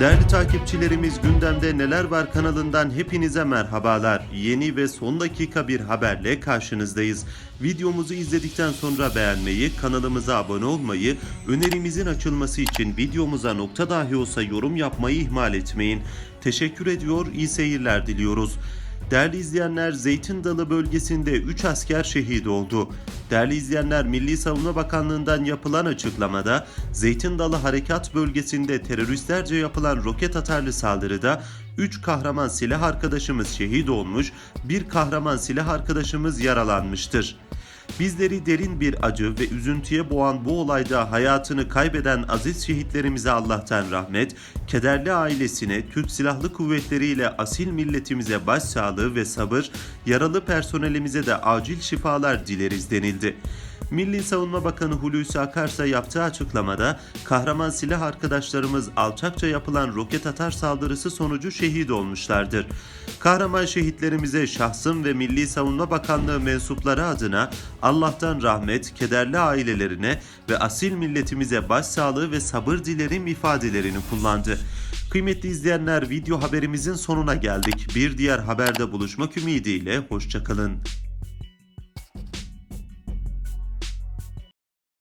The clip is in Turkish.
Değerli takipçilerimiz gündemde neler var kanalından hepinize merhabalar. Yeni ve son dakika bir haberle karşınızdayız. Videomuzu izledikten sonra beğenmeyi, kanalımıza abone olmayı, önerimizin açılması için videomuza nokta dahi olsa yorum yapmayı ihmal etmeyin. Teşekkür ediyor, iyi seyirler diliyoruz. Değerli izleyenler Zeytin Dalı bölgesinde 3 asker şehit oldu. Değerli izleyenler Milli Savunma Bakanlığı'ndan yapılan açıklamada Zeytin Dalı Harekat bölgesinde teröristlerce yapılan roket atarlı saldırıda 3 kahraman silah arkadaşımız şehit olmuş, bir kahraman silah arkadaşımız yaralanmıştır. Bizleri derin bir acı ve üzüntüye boğan bu olayda hayatını kaybeden aziz şehitlerimize Allah'tan rahmet, kederli ailesine, Türk Silahlı Kuvvetleri ile asil milletimize başsağlığı ve sabır, yaralı personelimize de acil şifalar dileriz denildi. Milli Savunma Bakanı Hulusi Akarsa yaptığı açıklamada kahraman silah arkadaşlarımız alçakça yapılan roket atar saldırısı sonucu şehit olmuşlardır. Kahraman şehitlerimize şahsım ve Milli Savunma Bakanlığı mensupları adına Allah'tan rahmet, kederli ailelerine ve asil milletimize başsağlığı ve sabır dilerim ifadelerini kullandı. Kıymetli izleyenler video haberimizin sonuna geldik. Bir diğer haberde buluşmak ümidiyle hoşçakalın.